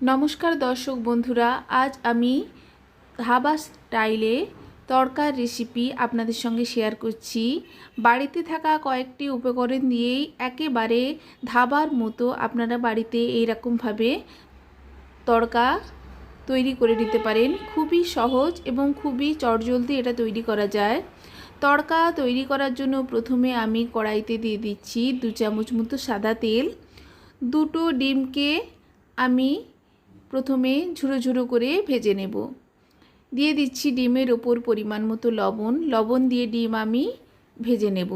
নমস্কার দর্শক বন্ধুরা, আজ আমি ধাবা স্টাইলে তড়কার রেসিপি আপনাদের সঙ্গে শেয়ার করছি। বাড়িতে থাকা কয়েকটি উপকরণ দিয়েই একেবারে ধাবার মতো আপনারা বাড়িতে এইরকমভাবে তড়কা তৈরি করে নিতে পারেন। খুবই সহজ এবং খুবই চটজলদি এটা তৈরি করা যায়। তড়কা তৈরি করার জন্য প্রথমে আমি কড়াইতে দিয়ে দিচ্ছি দু চামচ মতো সাদা তেল। দুটো ডিমকে আমি প্রথমে ঝুড়ো ঝুড়ো করে ভেজে নেব। দিয়ে দিচ্ছি ডিমের ওপর পরিমাণ মতো লবণ। লবণ দিয়ে ডিম আমি ভেজে নেব।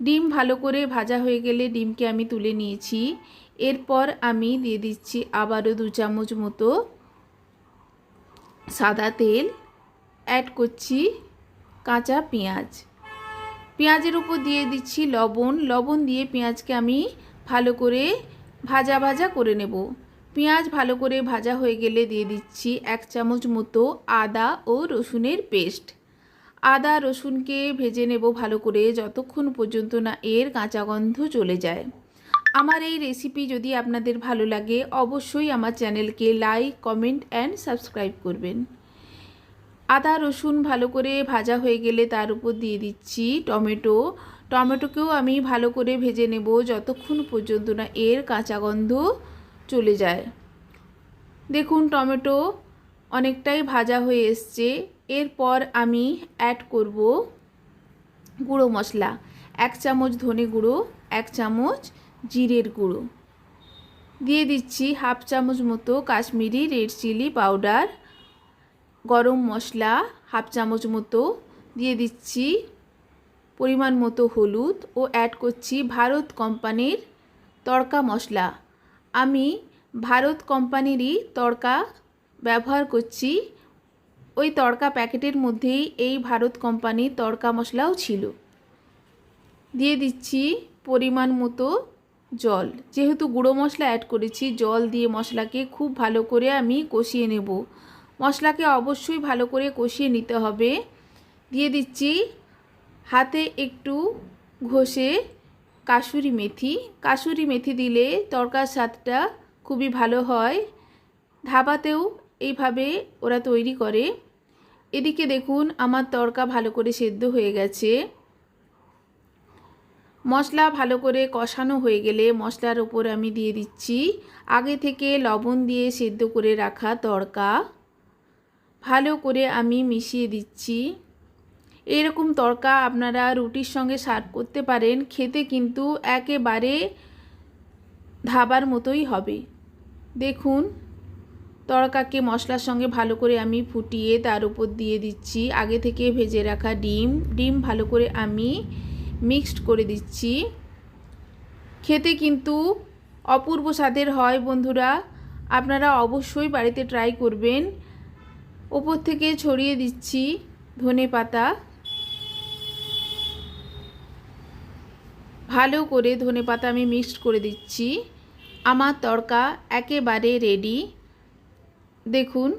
ডিম ভালো করে ভাজা হয়ে গেলে ডিমকে আমি তুলে নিয়েছি। এরপর আমি দিয়ে দিচ্ছি আবারও দু চামচ মতো সাদা তেল। অ্যাড করছি কাঁচা পেঁয়াজ। পেঁয়াজের উপর দিয়ে দিচ্ছি লবণ। লবণ দিয়ে পেঁয়াজকে আমি ভালো করে ভাজা ভাজা করে নেব। পেঁয়াজ ভালো করে ভাজা হয়ে গেলে দিয়ে দিচ্ছি এক চামচ মতো আদা ও রসুনের পেস্ট। আদা, রসুনকে ভেজে নেব ভালো করে যতক্ষণ পর্যন্ত না এর কাঁচা গন্ধ চলে যায়। আমার এই রেসিপি যদি আপনাদের ভালো লাগে, অবশ্যই আমার চ্যানেলকে লাইক কমেন্ট অ্যান্ড সাবস্ক্রাইব করবেন। আদা, রসুন ভালো করে ভাজা হয়ে গেলে তার উপর দিয়ে দিচ্ছি টমেটো। টমেটোকেও আমি ভালো করে ভেজে নেব যতক্ষণ পর্যন্ত না এর কাঁচা গন্ধ চলে যায়। দেখুন, টমেটো অনেকটাই ভাজা হয়ে এসছে। এরপর আমি অ্যাড করব গুঁড়ো মশলা। এক চামচ ধনে গুঁড়ো, এক চামচ জিরের গুঁড়ো। দিয়ে দিচ্ছি হাফ চামচ মতো কাশ্মীরি রেড চিলি পাউডার গরম মশলা হাফ চামচ মতো। দিয়ে দিচ্ছি পরিমাণ মতো হলুদ ও অ্যাড করছি ভারত কোম্পানির তড়কা মশলা। আমি ভারত কোম্পানিরই তড়কা ব্যবহার করছি। ওই তড়কা প্যাকেটের মধ্যেই এই ভারত কোম্পানির তড়কা মশলাও ছিল। দিয়ে দিচ্ছি পরিমাণ মতো জল। যেহেতু গুঁড়ো মশলা অ্যাড করেছি, জল দিয়ে মশলাকে খুব ভালো করে আমি কষিয়ে নেব। মশলাকে অবশ্যই ভালো করে কষিয়ে নিতে হবে। দিয়ে দিচ্ছি হাতে একটু ঘষে কাসুরি মেথি। কাসুরি মেথি দিলে তরকার স্বাদটা খুবই ভালো হয়। ধাবাতেও এইভাবে ওরা তৈরি করে। এদিকে দেখুন, আমার তরকা ভালো করে সেদ্ধ হয়ে গেছে। মশলা ভালো করে কষানো হয়ে গেলে মশলার ওপর আমি দিয়ে দিচ্ছি আগে থেকে লবণ দিয়ে সেদ্ধ করে রাখা তড়কা ভালো করে আমি মিশিয়ে দিচ্ছি। এরকম তড়কা আপনারা রুটির সঙ্গে সার্ভ করতে পারেন, খেতে কিন্তু একেবারে ধাবার মতোই হবে। দেখুন তড়কাকে মশলার সঙ্গে ভালো করে আমি ফুটিয়ে তার উপর দিয়ে দিচ্ছি। আগে থেকে ভেজে রাখা ডিম ডিম ভালো করে আমি মিক্সড করে দিচ্ছি। খেতে কিন্তু অপূর্ব স্বাদের হয় বন্ধুরা, আপনারা অবশ্যই বাড়িতে ট্রাই করবেন। ওপর থেকে ছড়িয়ে দিচ্ছি ধনে পাতা ভালো করে ধনে পাতা আমি মিক্সড করে দিচ্ছি। আমার তড়কা একেবারে রেডি দেখুন,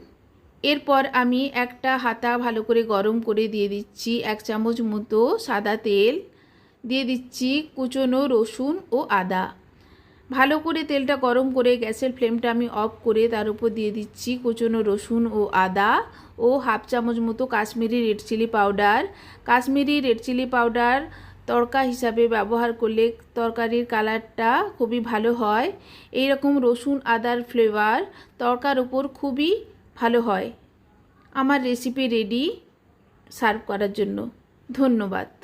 এরপর আমি একটা হাতা ভালো করে গরম করে দিয়ে দিচ্ছি, এক চামচ মতো সাদা তেল। দিয়ে দিচ্ছি কুচনো রসুন ও আদা। ভালো করে তেলটা গরম করে গ্যাসের ফ্লেমটা আমি অফ করে তার উপর দিয়ে দিচ্ছি কুচনো রসুন ও আদা ও হাফ চামচ মতো Kashmiri red chilli powder Kashmiri red chilli powder tadka হিসাবে ব্যবহার করলে তরকারির কালারটা খুবই ভালো হয়। এই রকম রসুন, আদার ফ্লেভার তরকার উপর খুবই ভালো হয়। আমার রেসিপি রেডি সার্ভ করার জন্য। ধন্যবাদ।